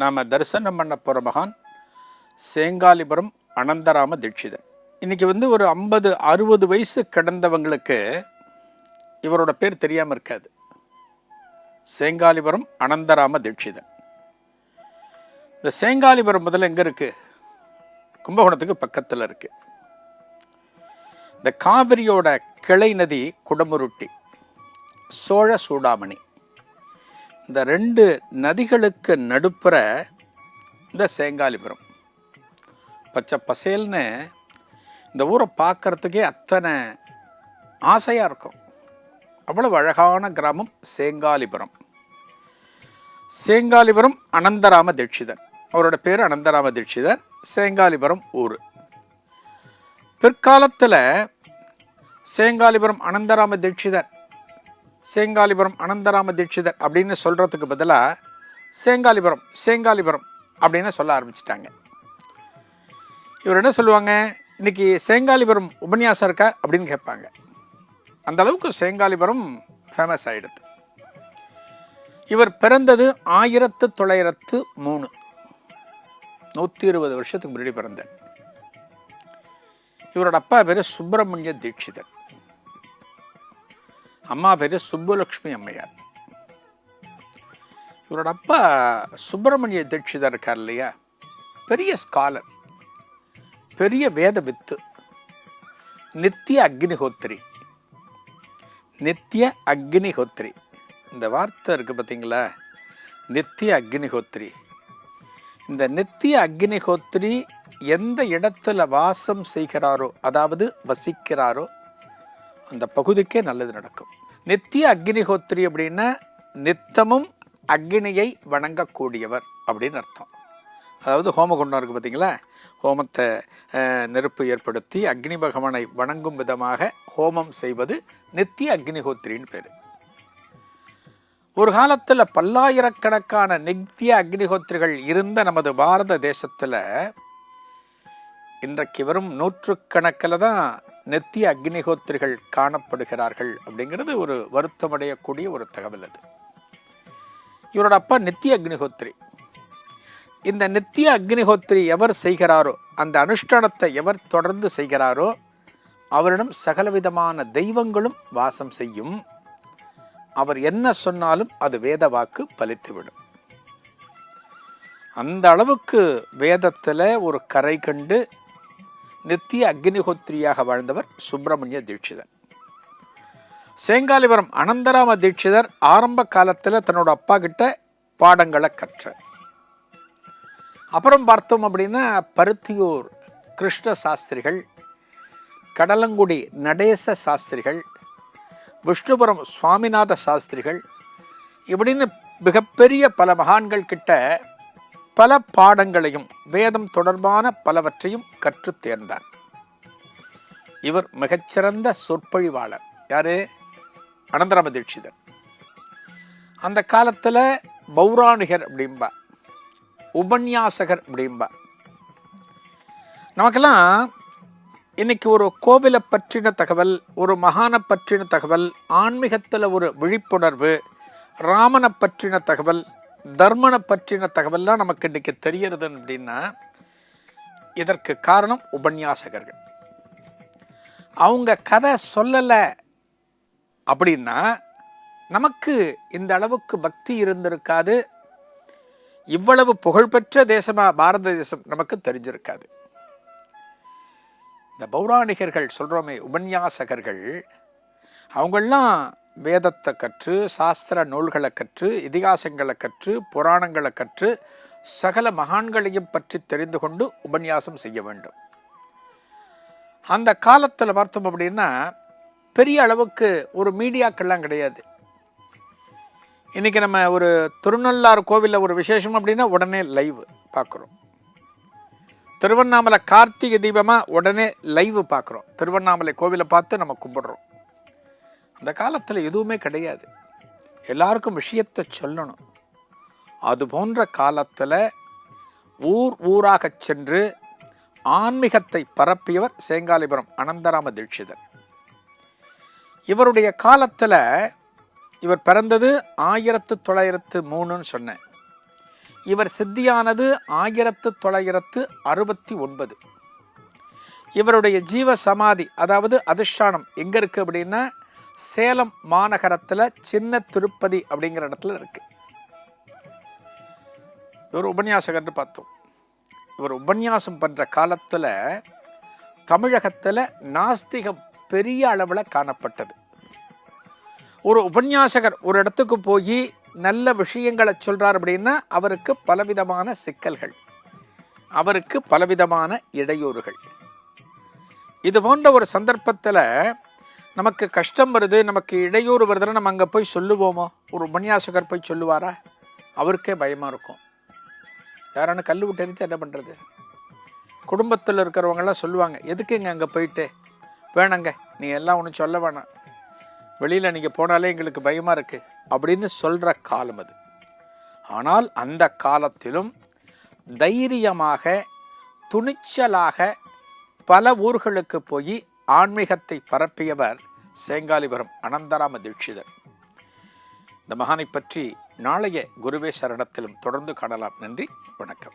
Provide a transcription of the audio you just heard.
நாம் தரிசனம் பண்ண போகிற மகான் சேங்காலிபுரம் அனந்தராம தீட்சிதர். இன்றைக்கி வந்து ஒரு ஐம்பது அறுபது வயசு கடந்தவங்களுக்கு இவரோட பேர் தெரியாமல் இருக்காது. சேங்காலிபுரம் அனந்தராம தீட்சிதன் இந்த சேங்காலிபுரம் முதல்ல எங்கே இருக்குது கும்பகோணத்துக்கு பக்கத்தில் இருக்குது இந்த காவிரியோட கிளை நதி குடமுருட்டி சோழ சூடாமணி. இந்த ரெண்டு நதிகளுக்கு நடுப்புற இந்த சேங்காலிபுரம் பச்சை பசேல்னு இந்த ஊரை பார்க்கறதுக்கே அத்தனை ஆசையாக இருக்கும். அவ்வளவு அழகான கிராமம் சேங்காலிபுரம் சேங்காலிபுரம் அனந்தராம தீட்சிதர். அவரோட பேர் அனந்தராம தீட்சிதர். சேங்காலிபுரம் ஊர். பிற்காலத்தில் சேங்காலிபுரம் அனந்தராம தீட்சிதர் சேங்காலிபுரம் அனந்தராம தீட்சிதர் அப்படின்னு சொல்கிறதுக்கு பதிலாக சேங்காலிபுரம் சேங்காலிபுரம் அப்படின்னு சொல்ல ஆரம்பிச்சிட்டாங்க. இவர் என்ன சொல்லுவாங்க? இன்னைக்கு சேங்காலிபுரம் உபன்யாசம் இருக்கா அப்படின்னு கேட்பாங்க. அந்த அளவுக்கு சேங்காலிபுரம் ஃபேமஸ் ஆகிடுது இவர் பிறந்தது ஆயிரத்து தொள்ளாயிரத்து மூணு. நூற்றி இருபது வருஷத்துக்கு முன்னாடி பிறந்தார். இவரோட அப்பா பேர் சுப்பிரமணிய தீட்சிதர். அம்மா பேர் சுப்புலக்ஷ்மி அம்மையார். இவரோட அப்பா சுப்பிரமணிய தீட்சிதர் இருக்கார் இல்லையா? பெரிய ஸ்காலர். பெரிய வேத வித்து. நித்திய அக்னிஹோத்திரி. நித்திய அக்னிஹோத்திரி. இந்த வார்த்தை இருக்குது பார்த்தீங்களா நித்திய அக்னிஹோத்திரி. இந்த நித்திய அக்னிஹோத்திரி எந்த இடத்துல வாசம் செய்கிறாரோ அதாவது வசிக்கிறாரோ அந்த பகுதிக்கே நல்லது நடக்கும். நித்திய அக்னிஹோத்திரி அப்படின்னா நித்தமும் அக்னியை வணங்கக்கூடியவர் அப்படின்னு அர்த்தம். அதாவது ஹோமகுண்டம் இருக்குது பார்த்தீங்களா? ஹோமத்தை நெருப்பு ஏற்படுத்தி அக்னி பகவானை வணங்கும் விதமாக ஹோமம் செய்வது நித்திய அக்னிஹோத்திரின்னு பேர். ஒரு காலத்தில் பல்லாயிரக்கணக்கான நித்திய அக்னிஹோத்திரிகள் இருந்த நமது பாரத தேசத்தில் இன்றைக்கு வெறும் நூற்றுக்கணக்கில் தான் நெத்திய அக்னிஹோத்திரிகள் காணப்படுகிறார்கள் அப்படிங்கிறது ஒரு வருத்தமடையக்கூடிய ஒரு தகவல் அது. இவரோட அப்பா நித்திய அக்னிஹோத்திரி இந்த நித்திய அக்னிஹோத்திரி எவர் செய்கிறாரோ அந்த அனுஷ்டானத்தை எவர் தொடர்ந்து செய்கிறாரோ அவரிடம் சகலவிதமான தெய்வங்களும் வாசம் செய்யும். அவர் என்ன சொன்னாலும் அது வேத வாக்கு பலித்துவிடும். அந்த அளவுக்கு வேதத்தில் ஒரு கரை கண்டு நித்திய அக்னிஹோத்திரியாக வாழ்ந்தவர் சுப்பிரமணிய தீட்சிதர். சேங்காலிபுரம் அனந்தராம தீட்சிதர் ஆரம்ப காலத்தில் தன்னோட அப்பா கிட்ட பாடங்களை கற்ற அப்புறம் பார்த்தோம் அப்படின்னா பருத்தியூர் கிருஷ்ண சாஸ்திரிகள் கடலங்குடி நடேச சாஸ்திரிகள் விஷ்ணுபுரம் சுவாமிநாத சாஸ்திரிகள் இப்படின்னு மிகப்பெரிய பல மகான்கள் கிட்ட பல பாடங்களையும் வேதம் தொடர்பான பலவற்றையும் கற்றுத் தேர்ந்தார். இவர் மிகச்சிறந்த சொற்பொழிவாளர். யாரு? அனந்தராம தீட்சிதர். அந்த காலத்தில் பௌராணிகர் அப்படிம்பா உபன்யாசகர் அப்படிம்பா. நமக்கெல்லாம் இன்னைக்கு ஒரு கோவிலை பற்றின தகவல் ஒரு மகானை பற்றின தகவல் ஆன்மீகத்தில் ஒரு விழிப்புணர்வு ராமனை பற்றின தகவல் தர்மனை பற்றின தகவல்லாம் நமக்கு இன்றைக்கி தெரியறது அப்படின்னா இதற்கு காரணம் உபன்யாசகர்கள். அவங்க கதை சொல்லலை அப்படின்னா நமக்கு இந்த அளவுக்கு பக்தி இருந்திருக்காது. இவ்வளவு புகழ்பெற்ற தேசமாக பாரத தேசம் நமக்கு தெரிஞ்சிருக்காது. இந்த பௌராணிகர்கள் சொல்கிறோமே உபன்யாசகர்கள் அவங்களாம் வேதத்தை கற்று சாஸ்திர நூல்களை கற்று இதிகாசங்களை கற்று புராணங்களை கற்று சகல மகான்களையும் பற்றி தெரிந்து கொண்டு உபன்யாசம் செய்ய வேண்டும். அந்த காலத்தில் பார்த்தோம் அப்படின்னா பெரிய அளவுக்கு ஒரு மீடியாக்கள்லாம் கிடையாது. இன்றைக்கி நம்ம ஒரு திருநள்ளாறு கோவிலில் ஒரு விசேஷம் அப்படின்னா உடனே லைவ் பார்க்குறோம். திருவண்ணாமலை கார்த்திகை தீபமாக உடனே லைவ் பார்க்குறோம். திருவண்ணாமலை கோவிலை பார்த்து நம்ம கும்பிடுறோம். அந்த காலத்தில் எதுவுமே கிடையாது. எல்லாருக்கும் விஷயத்தை சொல்லணும். அது போன்ற காலத்தில் ஊர் ஊராகச் சென்று ஆன்மீகத்தை பரப்பியவர் சேங்காலிபுரம் அனந்தராம தீட்சிதர். இவருடைய காலத்தில் இவர் பிறந்தது ஆயிரத்து தொள்ளாயிரத்து மூணுன்னு சொன்னேன். இவர் சித்தியானது ஆயிரத்து தொள்ளாயிரத்து அறுபத்தி ஒன்பது. இவருடைய ஜீவ சமாதி அதாவது அதிஷ்டானம் எங்கே இருக்குது அப்படின்னா சேலம் மாநகரத்தில் சின்ன திருப்பதி அப்படிங்கிற இடத்துல இருக்குது இவர் உபன்யாசகர்னு பார்த்தோம். இவர் உபன்யாசம் பண்ணுற காலத்தில் தமிழகத்தில் நாஸ்திகம் பெரிய அளவில் காணப்பட்டது. ஒரு உபன்யாசகர் ஒரு இடத்துக்கு போய் நல்ல விஷயங்களை சொல்கிறார் அப்படின்னா அவருக்கு பலவிதமான சிக்கல்கள். அவருக்கு பலவிதமான இடையூறுகள். இது போன்ற ஒரு சந்தர்ப்பத்தில் நமக்கு கஷ்டம் வருது நமக்கு இடையூறு வருதுன்னு நம்ம அங்கே போய் சொல்லுவோமோ? ஒரு உபன்யாசகர் போய் சொல்லுவாரா? அவருக்கே பயமாக இருக்கும். யாரானு கல் விட்டு எரித்து என்ன பண்ணுறது குடும்பத்தில் இருக்கிறவங்கெல்லாம் சொல்லுவாங்க எதுக்குங்க அங்கே போயிட்டு? வேணாங்க நீ எல்லாம் ஒன்றும் சொல்ல வேணாம். வெளியில் நீங்கள் போனாலே எங்களுக்கு பயமாக இருக்குது அப்படின்னு சொல்கிற காலம் அது. ஆனால் அந்த காலத்திலும் தைரியமாக துணிச்சலாக பல ஊர்களுக்கு போய் ஆன்மீகத்தை பரப்பியவர் சேங்காலிபுரம் அனந்தராம தீட்சிதர். இந்த மகானை பற்றி நாளைய குருவே சரணத்திலும் தொடர்ந்து காணலாம். நன்றி வணக்கம்.